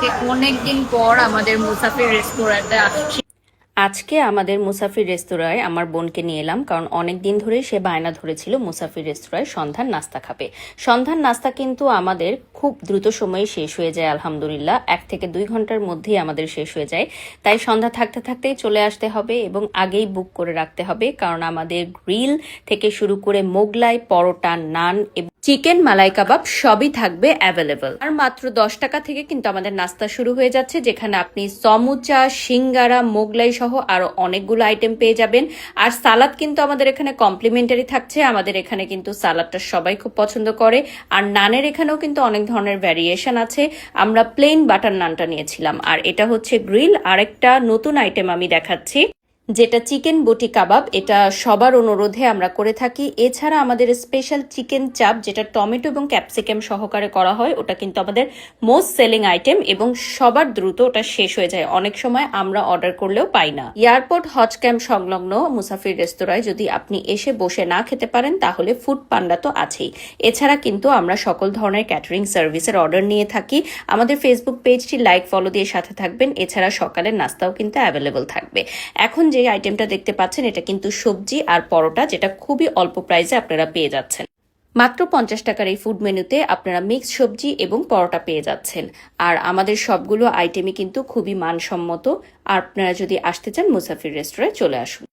আজকে অনেকদিন পর আমাদের মুসাফির রেস্টুরেন্টে আসছি। আজকে আমাদের মুসাফির রেস্তোরাঁয় আমার বোনকে নিয়ে এলাম, কারণ অনেক দিন ধরে সে বায়না ধরেছিল মুসাফির রেস্তোরাঁয় সন্ধ্যার নাস্তা খাবে। সন্ধ্যার নাস্তা কিন্তু আমাদের খুব দ্রুত সময়ে শেষ হয়ে যায়, আলহামদুলিল্লাহ। এক থেকে দুই ঘণ্টার মধ্যেই আমাদের শেষ হয়ে যায়। তাই সন্ধ্যা থাকতে থাকতেই চলে আসতে হবে এবং আগেই বুক করে রাখতে হবে, কারণ আমাদের গ্রিল থেকে শুরু করে মোগলাই, পরোটা, নান এবং চিকেন, মালাই কাবাব সবই থাকবে অ্যাভেলেবল। আর মাত্র দশ টাকা থেকে কিন্তু আমাদের নাস্তা শুরু হয়ে যাচ্ছে, যেখানে আপনি সমুচা, সিঙ্গারা, মোগলাই সহ আরও অনেকগুলো আইটেম পেয়ে যাবেন। আর সালাদ কিন্তু আমাদের এখানে কমপ্লিমেন্টারি থাকছে। আমাদের এখানে কিন্তু সালাদটা সবাই খুব পছন্দ করে। আর নানের এখানেও কিন্তু অনেক ধরনের ভ্যারিয়েশন আছে। আমরা প্লেন বাটার নানটা নিয়েছিলাম। আর এটা হচ্ছে গ্রিল আরেকটা নতুন আইটেম আমি দেখাচ্ছি। যেটা চিকেন বটি কাবাব, এটা সবার অনুরোধে আমরা করে থাকি। এছাড়া আমাদের স্পেশাল চিকেন চাপ, যেটা টমেটো এবং ক্যাপসিকাম সহকারে করা হয়, ওটা কিন্তু আমাদের মোস্ট সেলিং আইটেম এবং সবার দ্রুত ওটা শেষ হয়ে যায়। অনেক সময় আমরা অর্ডার করলেও পাই না। এয়ারপোর্ট হজ ক্যাম্প সংলগ্ন মুসাফির রেস্তোরাঁয় যদি আপনি এসে বসে না খেতে পারেন, তাহলে ফুড পান্ডা তো আছেই। এছাড়া কিন্তু আমরা সকল ধরনের ক্যাটারিং সার্ভিসের অর্ডার নিয়ে থাকি। আমাদের ফেসবুক পেজটি লাইক ফলো দিয়ে সাথে থাকবেন। এছাড়া সকালের নাস্তাও কিন্তু অ্যাভেলেবল থাকবে। এখন আইটেমটা দেখতে পাচ্ছেন, এটা কিন্তু সবজি আর পরোটা, যেটা খুবই অল্প প্রাইসে আপনারা পেয়ে যাচ্ছেন। মাত্র পঞ্চাশ টাকার এই ফুড মেনুতে আপনারা মিক্সড সবজি এবং পরোটা পেয়ে যাচ্ছেন। আর আমাদের সবগুলো আইটেমই কিন্তু খুবই মানসম্মত। আর আপনারা যদি আসতে চান মুসাফির রেস্টুরেন্টে চলে আসুন।